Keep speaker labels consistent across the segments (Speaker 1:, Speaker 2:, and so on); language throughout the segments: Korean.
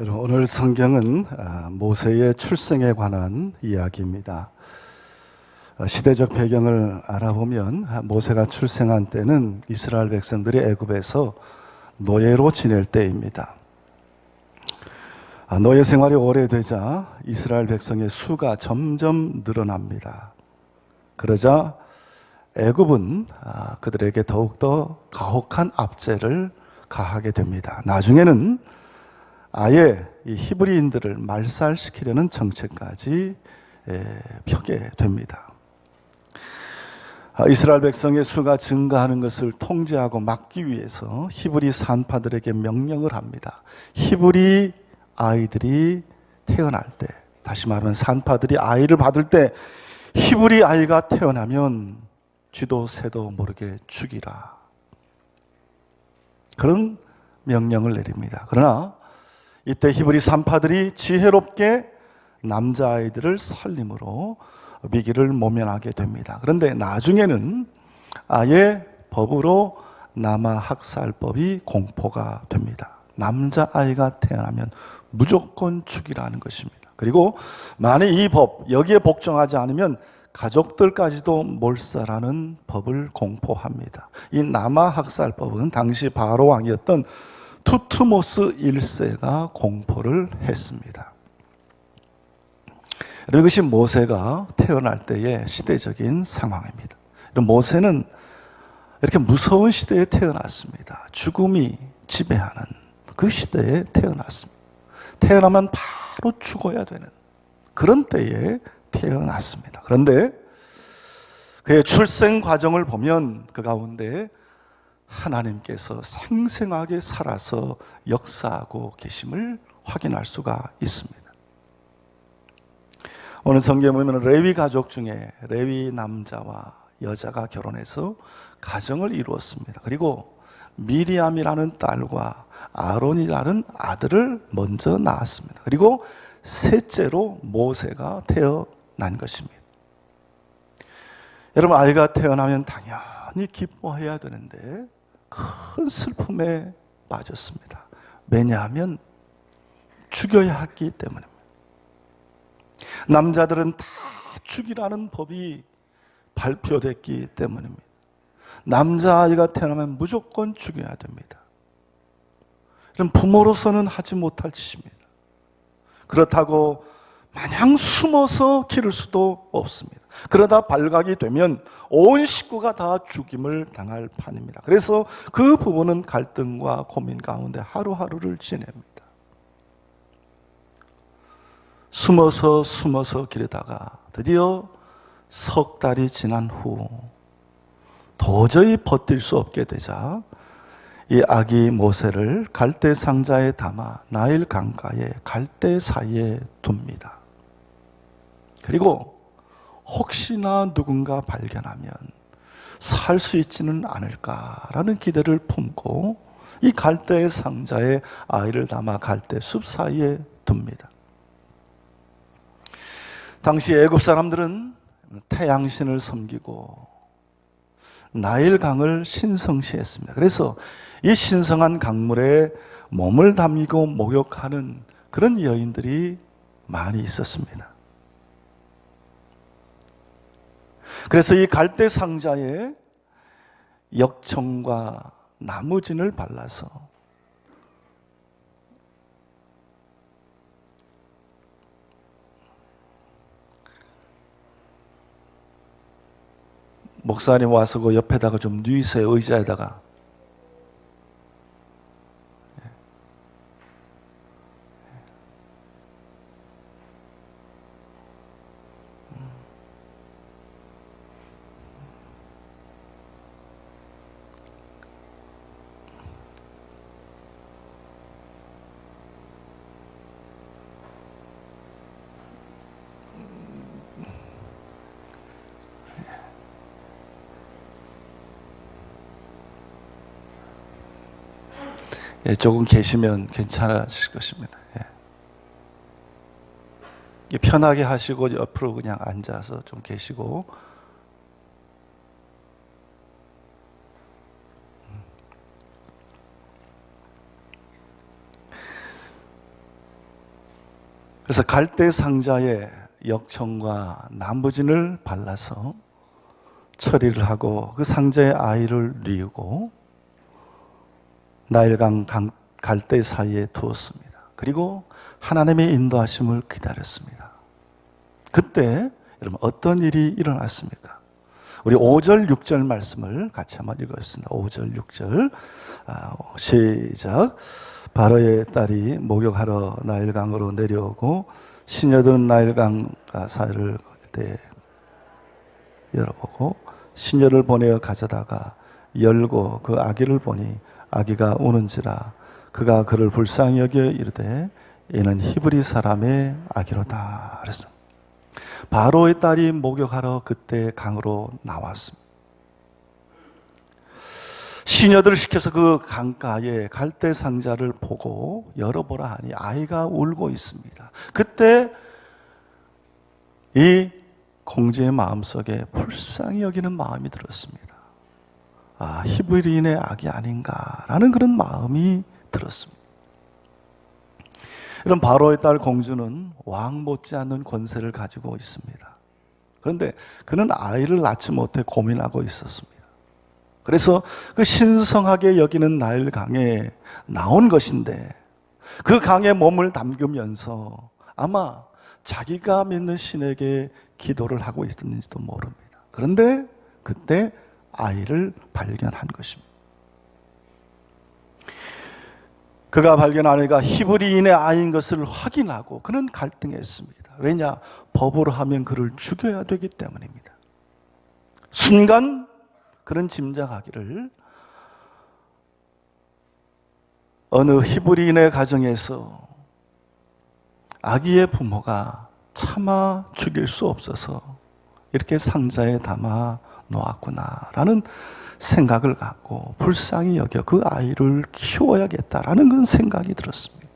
Speaker 1: 오늘 성경은 아, 모세의 출생에 관한 이야기입니다. 어, 시대적 배경을 알아보면 아, 모세가 출생한 때는 이스라엘 백성들이 애굽에서 노예로 지낼 때입니다. 아, 노예 생활이 오래되자 이스라엘 백성의 수가 점점 늘어납니다. 그러자 애굽은 아, 그들에게 더욱더 가혹한 압제를 가하게 됩니다. 나중에는 아예 이 히브리인들을 말살시키려는 정책까지 에, 펴게 됩니다. 아, 이스라엘 백성의 수가 증가하는 것을 통제하고 막기 위해서 히브리 산파들에게 명령을 합니다. 히브리 아이들이 태어날 때, 다시 말하면 산파들이 아이를 받을 때 히브리 아이가 태어나면 쥐도 새도 모르게 죽이라. 그런 명령을 내립니다. 그러나 이때 히브리 산파들이 지혜롭게 남자아이들을 살림으로 위기를 모면하게 됩니다. 그런데 나중에는 아예 법으로 남아 학살법이 공포가 됩니다. 남자아이가 태어나면 무조건 죽이라는 것입니다. 그리고 만약 이 법, 여기에 복종하지 않으면 가족들까지도 몰살하는 법을 공포합니다. 이 남아 학살법은 당시 바로 왕이었던 투트모스 1세가 공포를 했습니다. 이것이 모세가 태어날 때의 시대적인 상황입니다. 모세는 이렇게 무서운 시대에 태어났습니다. 죽음이 지배하는 그 시대에 태어났습니다. 태어나면 바로 죽어야 되는 그런 때에 태어났습니다. 그런데 그의 출생 과정을 보면 그 가운데 하나님께서 생생하게 살아서 역사하고 계심을 확인할 수가 있습니다. 오늘 성경에 보면 레위 가족 중에 레위 남자와 여자가 결혼해서 가정을 이루었습니다. 그리고 미리암이라는 딸과 아론이라는 아들을 먼저 낳았습니다. 그리고 셋째로 모세가 태어난 것입니다. 여러분 아이가 태어나면 당연히 기뻐해야 되는데 큰 슬픔에 빠졌습니다. 왜냐하면 죽여야 했기 때문입니다. 남자들은 다 죽이라는 법이 발표됐기 때문입니다. 남자아이가 태어나면 무조건 죽여야 됩니다. 그럼 부모로서는 하지 못할 짓입니다. 그렇다고 마냥 숨어서 기를 수도 없습니다. 그러다 발각이 되면 온 식구가 다 죽임을 당할 판입니다. 그래서 그 부부는 갈등과 고민 가운데 하루하루를 지냅니다. 숨어서 숨어서 기르다가 드디어 석 달이 지난 후 도저히 버틸 수 없게 되자 이 아기 모세를 갈대 상자에 담아 나일 강가에 갈대 사이에 둡니다. 그리고 혹시나 누군가 발견하면 살 수 있지는 않을까라는 기대를 품고 이 갈대 상자에 아이를 담아 갈대 숲 사이에 둡니다. 당시 애굽 사람들은 태양신을 섬기고 나일 강을 신성시했습니다. 그래서 이 신성한 강물에 몸을 담기고 목욕하는 그런 여인들이 많이 있었습니다. 그래서 이 갈대 상자에 역청과 나무진을 발라서 목사님 와서 그 옆에다가 좀 누이세요 의자에다가 예, 조금 계시면 괜찮으실 것입니다. 예. 편하게 하시고 옆으로 그냥 앉아서 좀 계시고 그래서 갈대 상자에 역청과 남부진을 발라서 처리를 하고 그 상자에 아이를 뉘우고 나일강 강- 갈대 사이에 두었습니다. 그리고 하나님의 인도하심을 기다렸습니다. 그때 여러분 어떤 일이 일어났습니까? 우리 5절 6절 말씀을 같이 한번 읽었습니다. 5절 6절 아, 시작 바로의 딸이 목욕하러 나일강으로 내려오고 시녀들은 나일강 사이를 때 열어보고 시녀를 보내어 가져다가 열고 그 아기를 보니 아기가 우는지라 그가 그를 불쌍히 여겨 이르되 이는 히브리 사람의 아기로다 그랬어. 바로의 딸이 목욕하러 그때 강으로 나왔습니다. 시녀들을 시켜서 그 강가에 갈대 상자를 보고 열어보라 하니 아이가 울고 있습니다. 그때 이 공주의 마음속에 불쌍히 여기는 마음이 들었습니다. 아, 히브리인의 악이 아닌가라는 그런 마음이 들었습니다. 이런 바로의 딸 공주는 왕 못지않은 권세를 가지고 있습니다. 그런데 그는 아이를 낳지 못해 고민하고 있었습니다. 그래서 그 신성하게 여기는 나일 강에 나온 것인데 그 강에 몸을 담그면서 아마 자기가 믿는 신에게 기도를 하고 있었는지도 모릅니다. 그런데 그때 아이를 발견한 것입니다. 그가 발견한 아이가 히브리인의 아이인 것을 확인하고 그는 갈등했습니다. 왜냐? 법으로 하면 그를 죽여야 되기 때문입니다. 순간 그런 짐작하기를 어느 히브리인의 가정에서 아기의 부모가 차마 죽일 수 없어서 이렇게 상자에 담아 놓았구나라는 생각을 갖고 불쌍히 여겨 그 아이를 키워야겠다라는 그런 생각이 들었습니다.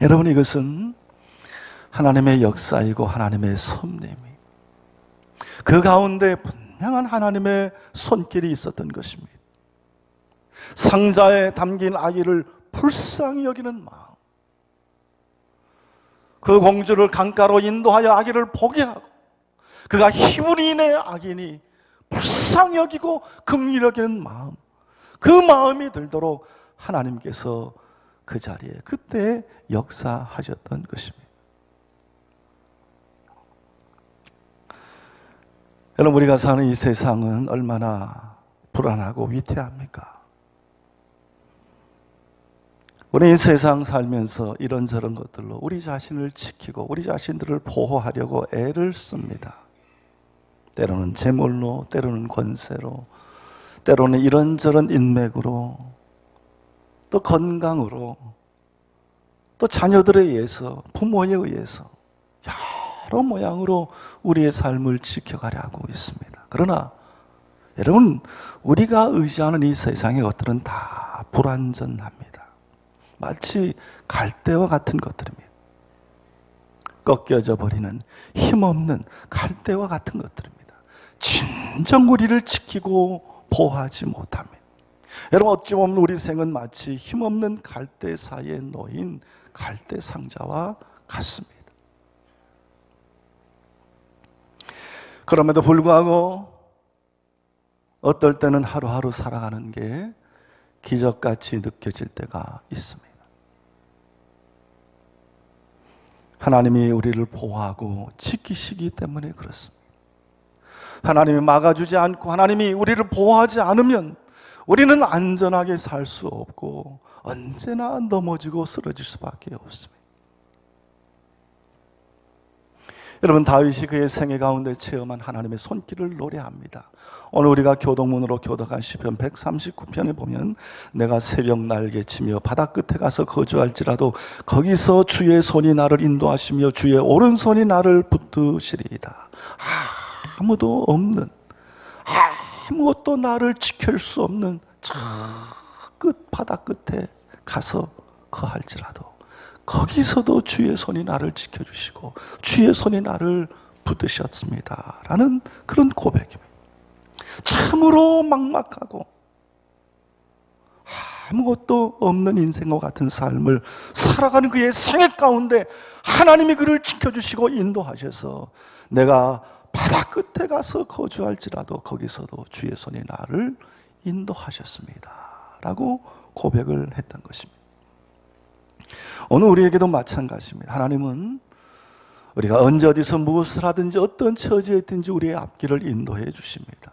Speaker 1: 여러분 이것은 하나님의 역사이고 하나님의 섭리입니다. 그 가운데 분명한 하나님의 손길이 있었던 것입니다. 상자에 담긴 아기를 불쌍히 여기는 마음. 그 공주를 강가로 인도하여 아기를 보게 하고 그가 히브리인의 악인이 불쌍히 여기고 긍휼히 여기는 마음. 그 마음이 들도록 하나님께서 그 자리에 그때 역사하셨던 것입니다. 여러분 우리가 사는 이 세상은 얼마나 불안하고 위태합니까? 우리 이 세상 살면서 이런저런 것들로 우리 자신을 지키고 우리 자신들을 보호하려고 애를 씁니다. 때로는 재물로, 때로는 권세로, 때로는 이런저런 인맥으로, 또 건강으로, 또 자녀들에 의해서, 부모에 의해서 여러 모양으로 우리의 삶을 지켜가려 하고 있습니다. 그러나 여러분, 우리가 의지하는 이 세상의 것들은 다 불완전합니다. 마치 갈대와 같은 것들입니다. 꺾여져 버리는 힘없는 갈대와 같은 것들입니다. 진정 우리를 지키고 보호하지 못합니다. 여러분 어찌 보면 우리 생은 마치 힘없는 갈대 사이에 놓인 갈대 상자와 같습니다. 그럼에도 불구하고 어떨 때는 하루하루 살아가는 게 기적같이 느껴질 때가 있습니다. 하나님이 우리를 보호하고 지키시기 때문에 그렇습니다. 하나님이 막아주지 않고 하나님이 우리를 보호하지 않으면 우리는 안전하게 살 수 없고 언제나 넘어지고 쓰러질 수밖에 없습니다. 여러분 다윗이 그의 생애 가운데 체험한 하나님의 손길을 노래합니다. 오늘 우리가 교동문으로 교독한 시편 139편에 보면 내가 새벽 날개치며 바다 끝에 가서 거주할지라도 거기서 주의 손이 나를 인도하시며 주의 오른손이 나를 붙드시리이다. 아무도 없는 아무것도 나를 지킬 수 없는 저 끝 바다 끝에 가서 거할지라도 거기서도 주의 손이 나를 지켜주시고 주의 손이 나를 붙드셨습니다. 라는 그런 고백입니다. 참으로 막막하고 아무것도 없는 인생과 같은 삶을 살아가는 그의 생애 가운데 하나님이 그를 지켜주시고 인도하셔서 내가 바다 끝에 가서 거주할지라도 거기서도 주의 손이 나를 인도하셨습니다. 라고 고백을 했던 것입니다. 오늘 우리에게도 마찬가지입니다. 하나님은 우리가 언제 어디서 무엇을 하든지 어떤 처지에 있든지 우리의 앞길을 인도해 주십니다.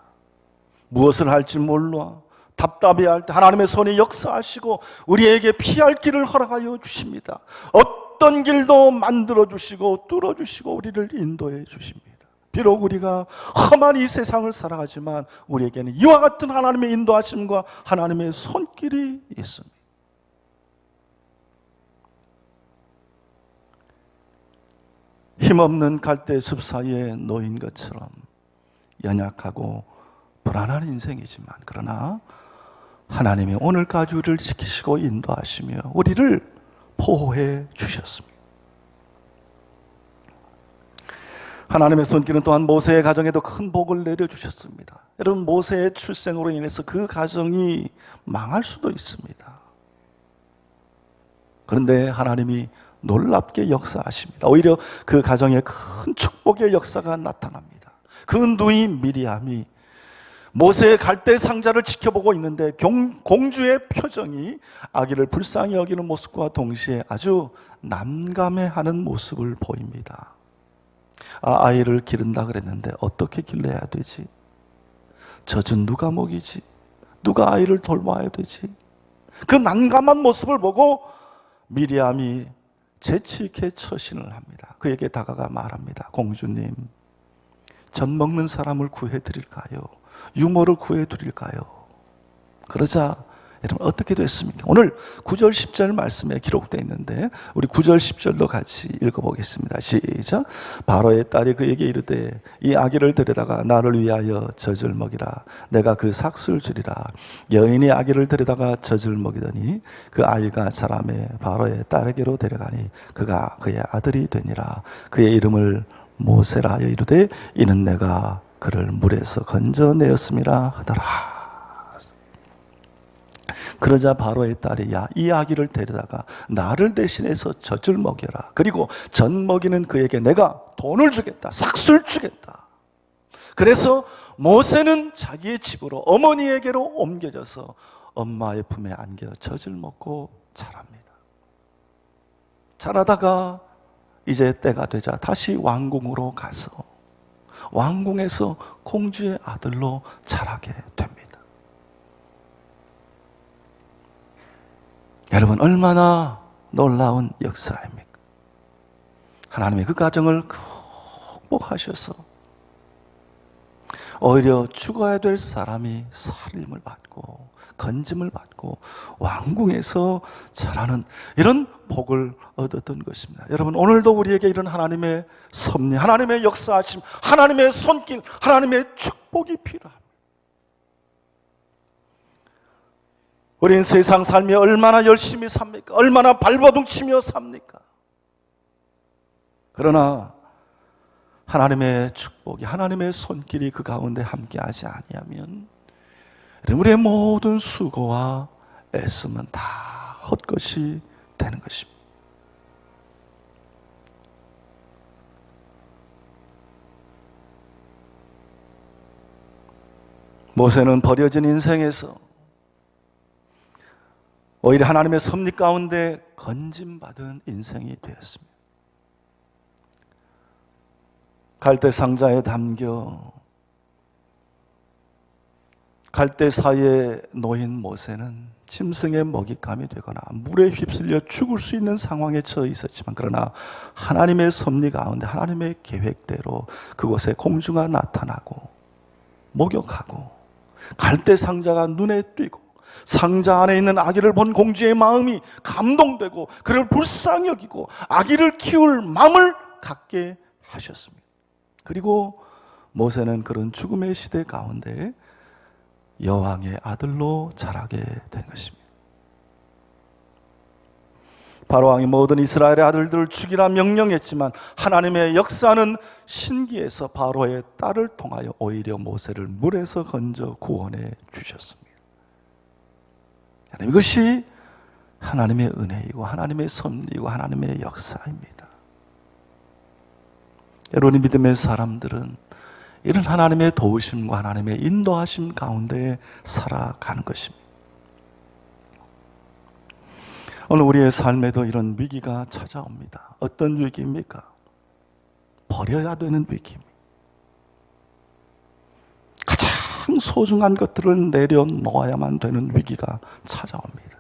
Speaker 1: 무엇을 할지 몰라 답답해 할때 하나님의 손이 역사하시고 우리에게 피할 길을 허락하여 주십니다. 어떤 길도 만들어 주시고 뚫어 주시고 우리를 인도해 주십니다. 비록 우리가 험한 이 세상을 살아가지만 우리에게는 이와 같은 하나님의 인도하심과 하나님의 손길이 있습니다. 힘없는 갈대 숲 사이에 놓인 것처럼 연약하고 불안한 인생이지만 그러나 하나님이 오늘까지 우리를 지키시고 인도하시며 우리를 보호해 주셨습니다. 하나님의 손길은 또한 모세의 가정에도 큰 복을 내려주셨습니다. 여러분, 모세의 출생으로 인해서 그 가정이 망할 수도 있습니다. 그런데 하나님이 놀랍게 역사하십니다. 오히려 그 가정에 큰 축복의 역사가 나타납니다. 그 누이 미리암이 모세의 갈대 상자를 지켜보고 있는데 공주의 표정이 아기를 불쌍히 여기는 모습과 동시에 아주 난감해하는 모습을 보입니다. 아, 아이를 기른다 그랬는데 어떻게 길러야 되지? 젖은 누가 먹이지? 누가 아이를 돌봐야 되지? 그 난감한 모습을 보고 미리암이 재치 있게 처신을 합니다. 그에게 다가가 말합니다. 공주님, 전 먹는 사람을 구해 드릴까요? 유모를 구해 드릴까요? 그러자 여러분 어떻게 됐습니까? 오늘 9절 10절 말씀에 기록되어 있는데 우리 9절 10절도 같이 읽어보겠습니다. 시작. 바로의 딸이 그에게 이르되 이 아기를 데려다가 나를 위하여 젖을 먹이라. 내가 그 삭슬 주리라. 여인이 아기를 데려다가 젖을 먹이더니 그 아이가 자라매 바로의 딸에게로 데려가니 그가 그의 아들이 되니라. 그의 이름을 모세라 하여 이르되 이는 내가 그를 물에서 건져내었음이라 하더라. 그러자 바로의 딸이 야, 이 아기를 데려다가 나를 대신해서 젖을 먹여라. 그리고 젖 먹이는 그에게 내가 돈을 주겠다. 삭술 주겠다. 그래서 모세는 자기의 집으로 어머니에게로 옮겨져서 엄마의 품에 안겨 젖을 먹고 자랍니다. 자라다가 이제 때가 되자 다시 왕궁으로 가서 왕궁에서 공주의 아들로 자라게 됩니다. 여러분 얼마나 놀라운 역사입니까? 하나님의 그 가정을 극복하셔서 오히려 죽어야 될 사람이 살림을 받고 건짐을 받고 왕궁에서 자라는 이런 복을 얻었던 것입니다. 여러분 오늘도 우리에게 이런 하나님의 섭리, 하나님의 역사하심, 하나님의 손길, 하나님의 축복이 필요합니다. 우린 세상 삶이 얼마나 열심히 삽니까? 얼마나 발버둥치며 삽니까? 그러나 하나님의 축복이 하나님의 손길이 그 가운데 함께하지 아니하면 우리의 모든 수고와 애씀은 다 헛것이 되는 것입니다. 모세는 버려진 인생에서 오히려 하나님의 섭리 가운데 건짐받은 인생이 되었습니다. 갈대 상자에 담겨 갈대 사이에 놓인 모세는 짐승의 먹잇감이 되거나 물에 휩쓸려 죽을 수 있는 상황에 처해 있었지만 그러나 하나님의 섭리 가운데 하나님의 계획대로 그곳에 공주가 나타나고 목욕하고 갈대 상자가 눈에 띄고 상자 안에 있는 아기를 본 공주의 마음이 감동되고 그를 불쌍히 여기고 아기를 키울 마음을 갖게 하셨습니다. 그리고 모세는 그런 죽음의 시대 가운데 여왕의 아들로 자라게 된 것입니다. 바로 왕이 모든 이스라엘의 아들들을 죽이라 명령했지만 하나님의 역사는 신기해서 바로의 딸을 통하여 오히려 모세를 물에서 건져 구원해 주셨습니다. 이것이 하나님의 은혜이고 하나님의 섭리이고 하나님의 역사입니다. 여러분의 믿음의 사람들은 이런 하나님의 도우심과 하나님의 인도하심 가운데 살아가는 것입니다. 오늘 우리의 삶에도 이런 위기가 찾아옵니다. 어떤 위기입니까? 버려야 되는 위기입니다. 가장 소중한 것들을 내려놓아야만 되는 위기가 찾아옵니다.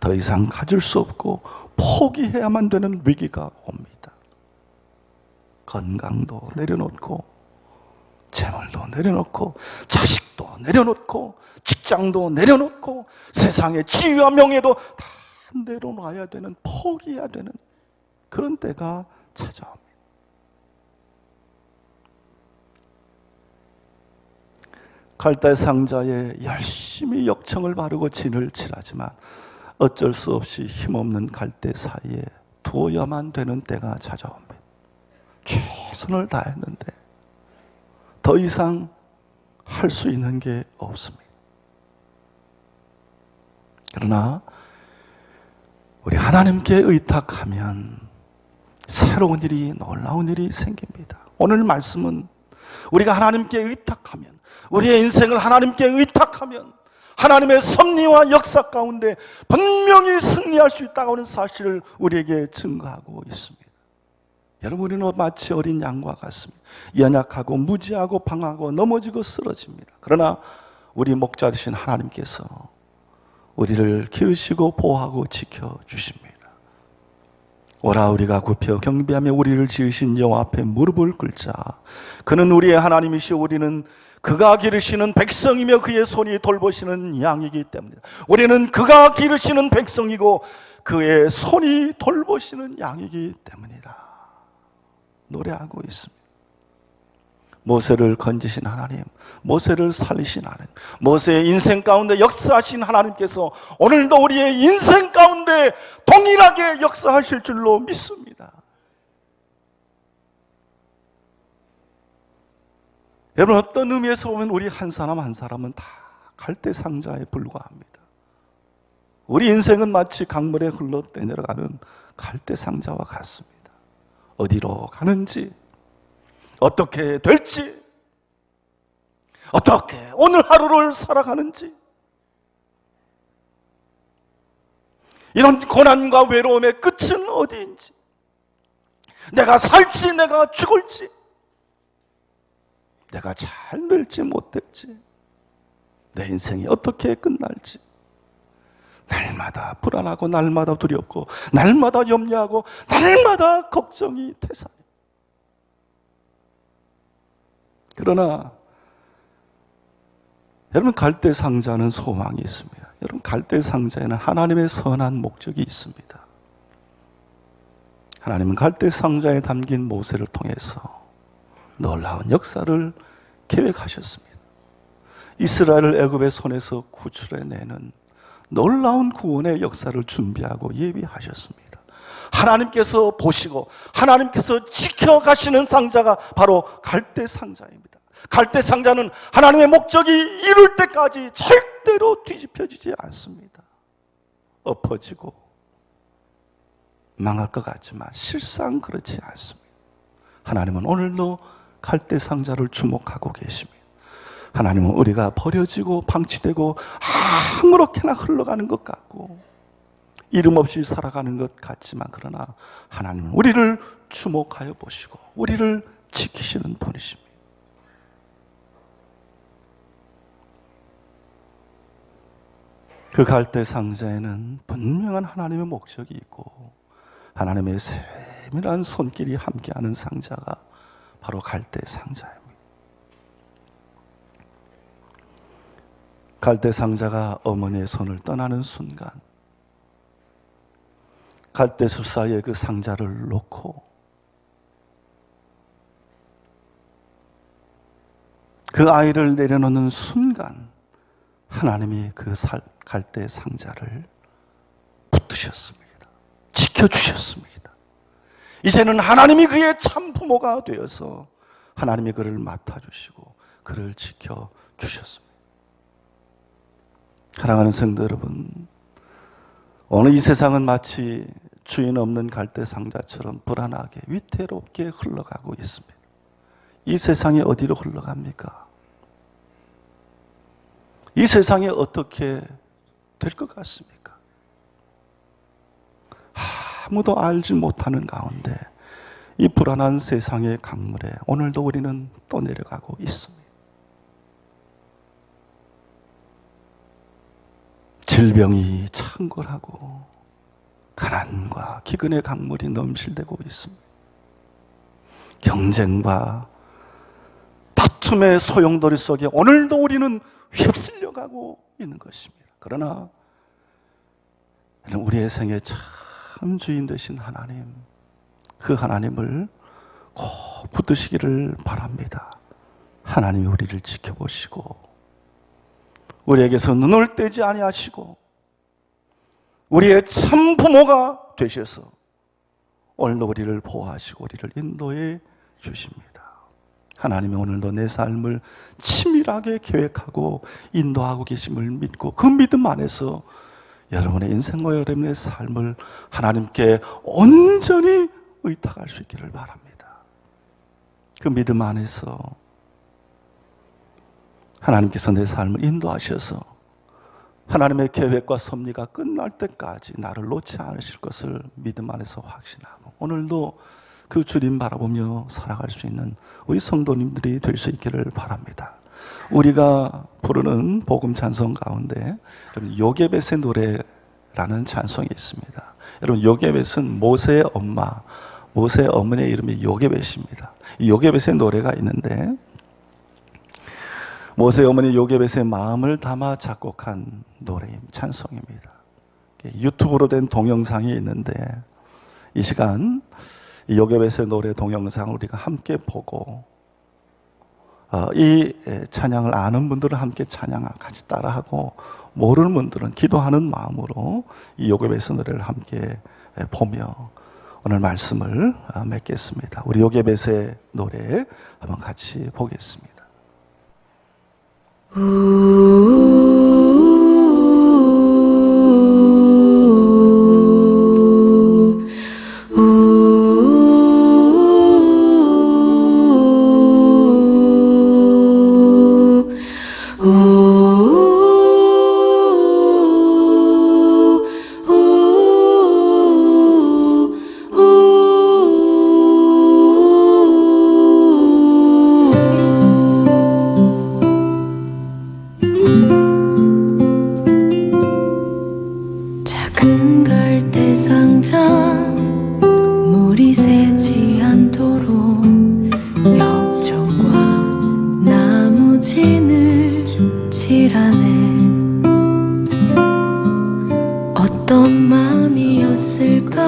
Speaker 1: 더 이상 가질 수 없고 포기해야만 되는 위기가 옵니다. 건강도 내려놓고 재물도 내려놓고 자식도 내려놓고 직장도 내려놓고 세상의 지위와 명예도 다 내려놔야 되는 포기해야 되는 그런 때가 찾아옵니다. 갈대 상자에 열심히 역청을 바르고 진을 칠하지만 어쩔 수 없이 힘없는 갈대 사이에 두어야만 되는 때가 찾아옵니다. 최선을 다했는데 더 이상 할 수 있는 게 없습니다. 그러나 우리 하나님께 의탁하면 새로운 일이 놀라운 일이 생깁니다. 오늘 말씀은 우리가 하나님께 의탁하면 우리의 인생을 하나님께 의탁하면 하나님의 섭리와 역사 가운데 분명히 승리할 수 있다고 하는 사실을 우리에게 증거하고 있습니다. 여러분 우리는 마치 어린 양과 같습니다. 연약하고 무지하고 방하고 넘어지고 쓰러집니다. 그러나 우리 목자 되신 하나님께서 우리를 기르시고 보호하고 지켜 주십니다. 오라 우리가 굽혀 경비하며 우리를 지으신 여호와 앞에 무릎을 꿇자. 그는 우리의 하나님이시 우리는 그가 기르시는 백성이며 그의 손이 돌보시는 양이기 때문에 우리는 그가 기르시는 백성이고 그의 손이 돌보시는 양이기 때문이다. 노래하고 있습니다. 모세를 건지신 하나님, 모세를 살리신 하나님, 모세의 인생 가운데 역사하신 하나님께서 오늘도 우리의 인생 가운데 동일하게 역사하실 줄로 믿습니다. 여러분 어떤 의미에서 보면 우리 한 사람 한 사람은 다 갈대 상자에 불과합니다. 우리 인생은 마치 강물에 흘러 내려가는 갈대 상자와 같습니다. 어디로 가는지, 어떻게 될지, 어떻게 오늘 하루를 살아가는지, 이런 고난과 외로움의 끝은 어디인지, 내가 살지, 내가 죽을지, 내가 잘 될지 못 될지, 내 인생이 어떻게 끝날지, 날마다 불안하고, 날마다 두렵고, 날마다 염려하고, 날마다 걱정이 태산. 그러나, 여러분, 갈대 상자는 소망이 있습니다. 여러분, 갈대 상자에는 하나님의 선한 목적이 있습니다. 하나님은 갈대 상자에 담긴 모세를 통해서 놀라운 역사를 계획하셨습니다. 이스라엘을 애굽의 손에서 구출해내는 놀라운 구원의 역사를 준비하고 예비하셨습니다. 하나님께서 보시고 하나님께서 지켜가시는 상자가 바로 갈대 상자입니다. 갈대 상자는 하나님의 목적이 이룰 때까지 절대로 뒤집혀지지 않습니다. 엎어지고 망할 것 같지만 실상 그렇지 않습니다. 하나님은 오늘도 갈대 상자를 주목하고 계십니다. 하나님은 우리가 버려지고 방치되고 아무렇게나 흘러가는 것 같고 이름 없이 살아가는 것 같지만 그러나 하나님은 우리를 주목하여 보시고 우리를 지키시는 분이십니다. 그 갈대 상자에는 분명한 하나님의 목적이 있고 하나님의 세밀한 손길이 함께하는 상자가 바로 갈대 상자입니다. 갈대 상자가 어머니의 손을 떠나는 순간 갈대 숲 사이에 그 상자를 놓고 그 아이를 내려놓는 순간 하나님이 그 살, 갈대 상자를 붙드셨습니다. 지켜주셨습니다. 이제는 하나님이 그의 참 부모가 되어서 하나님이 그를 맡아주시고 그를 지켜주셨습니다. 사랑하는 성도 여러분, 오늘 이 세상은 마치 주인 없는 갈대 상자처럼 불안하게 위태롭게 흘러가고 있습니다. 이 세상이 어디로 흘러갑니까? 이 세상이 어떻게 될 것 같습니까? 아무도 알지 못하는 가운데 이 불안한 세상의 강물에 오늘도 우리는 또 내려가고 있습니다. 질병이 창궐하고 가난과 기근의 강물이 넘실대고 있습니다. 경쟁과 다툼의 소용돌이 속에 오늘도 우리는 휩쓸려가고 있는 것입니다. 그러나 우리의 생에 참 주인 되신 하나님, 그 하나님을 꼭 붙드시기를 바랍니다. 하나님이 우리를 지켜보시고 우리에게서 눈을 떼지 아니하시고 우리의 참 부모가 되셔서 오늘도 우리를 보호하시고 우리를 인도해 주십니다. 하나님이 오늘도 내 삶을 치밀하게 계획하고 인도하고 계심을 믿고 그 믿음 안에서 여러분의 인생과 여러분의 삶을 하나님께 온전히 의탁할 수 있기를 바랍니다. 그 믿음 안에서 하나님께서 내 삶을 인도하셔서 하나님의 계획과 섭리가 끝날 때까지 나를 놓지 않으실 것을 믿음 안에서 확신하고 오늘도 그 주님 바라보며 살아갈 수 있는 우리 성도님들이 될 수 있기를 바랍니다. 우리가 부르는 복음 찬송 가운데 요게벳의 노래라는 찬송이 있습니다. 여러분 요게벳은 모세의 엄마, 모세의 어머니의 이름이 요게벳입니다. 이 요게벳의 노래가 있는데 모세 어머니 요게벳의 마음을 담아 작곡한 노래임 찬송입니다. 유튜브로 된 동영상이 있는데 이 시간 이 요게벳의 노래 동영상을 우리가 함께 보고 어, 이 찬양을 아는 분들은 함께 찬양 같이 따라하고 모르는 분들은 기도하는 마음으로 이 요게벳의 노래를 함께 보며 오늘 말씀을 어, 맺겠습니다. 우리 요게벳의 노래 한번 같이 보겠습니다.
Speaker 2: 칠하네. 어떤 마음이었을까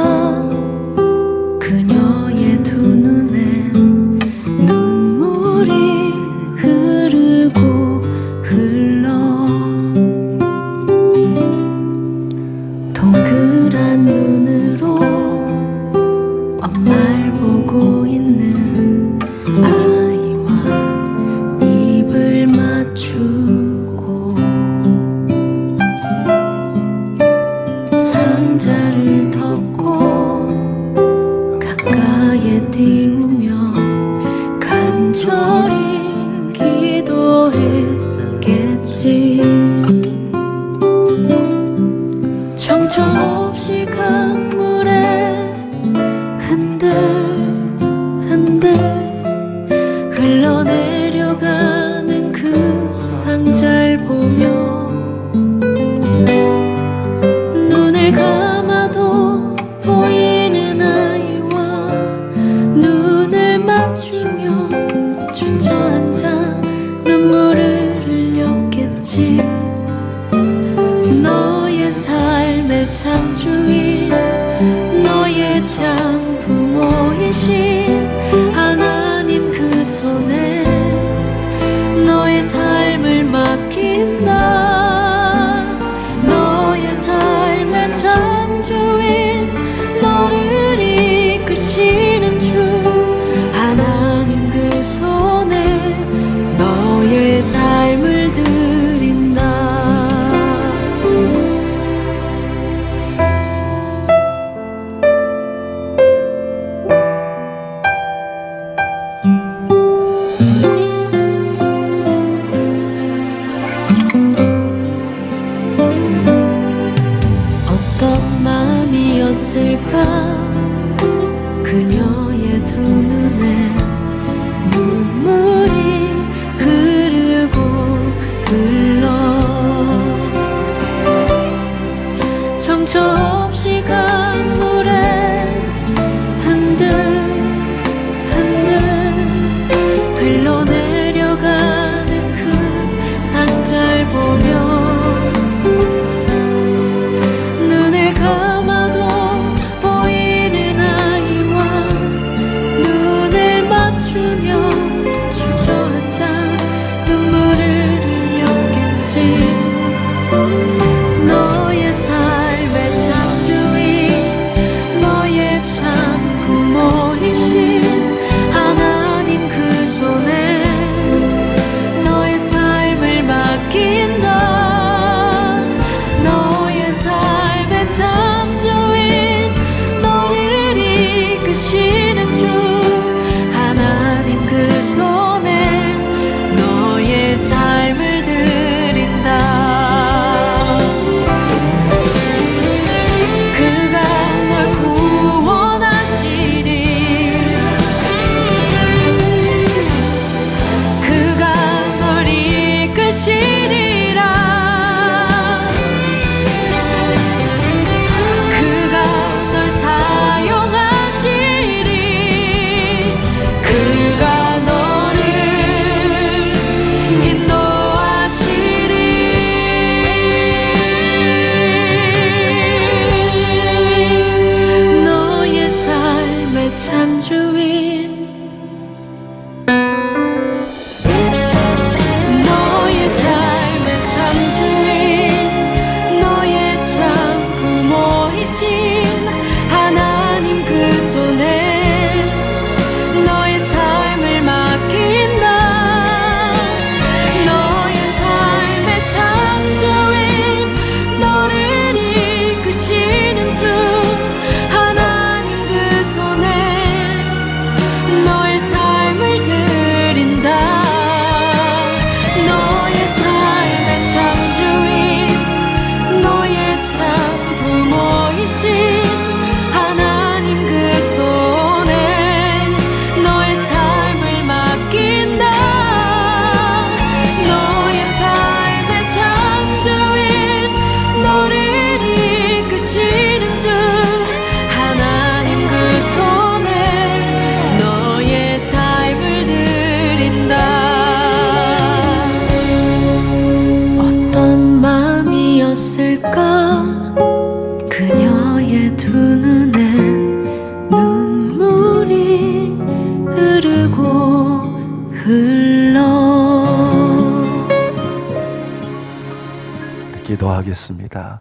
Speaker 1: 기도하겠습니다.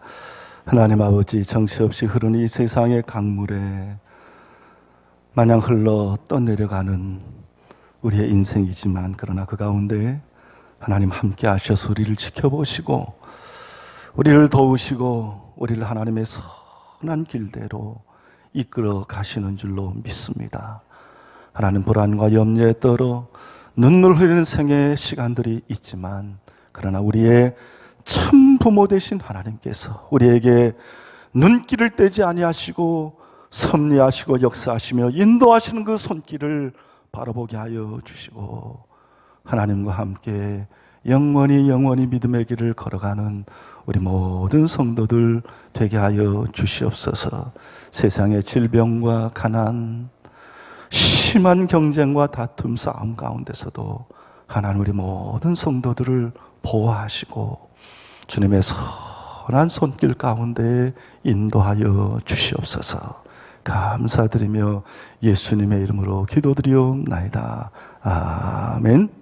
Speaker 1: 하나님 아버지 정치 없이 흐르는 이 세상의 강물에 마냥 흘러 떠내려가는 우리의 인생이지만 그러나 그 가운데 하나님 함께 하셔서 우리를 지켜보시고 우리를 도우시고 우리를 하나님의 선한 길대로 이끌어 가시는 줄로 믿습니다. 하나님 불안과 염려에 떨어 눈물 흘리는 생의 시간들이 있지만 그러나 우리의 참 부모 되신 하나님께서 우리에게 눈길을 떼지 아니하시고 섭리하시고 역사하시며 인도하시는 그 손길을 바라보게 하여 주시고 하나님과 함께 영원히 영원히 믿음의 길을 걸어가는 우리 모든 성도들 되게 하여 주시옵소서. 세상의 질병과 가난, 심한 경쟁과 다툼 싸움 가운데서도 하나님 우리 모든 성도들을 보호하시고 주님의 선한 손길 가운데 인도하여 주시옵소서. 감사드리며 예수님의 이름으로 기도드리옵나이다. 아멘.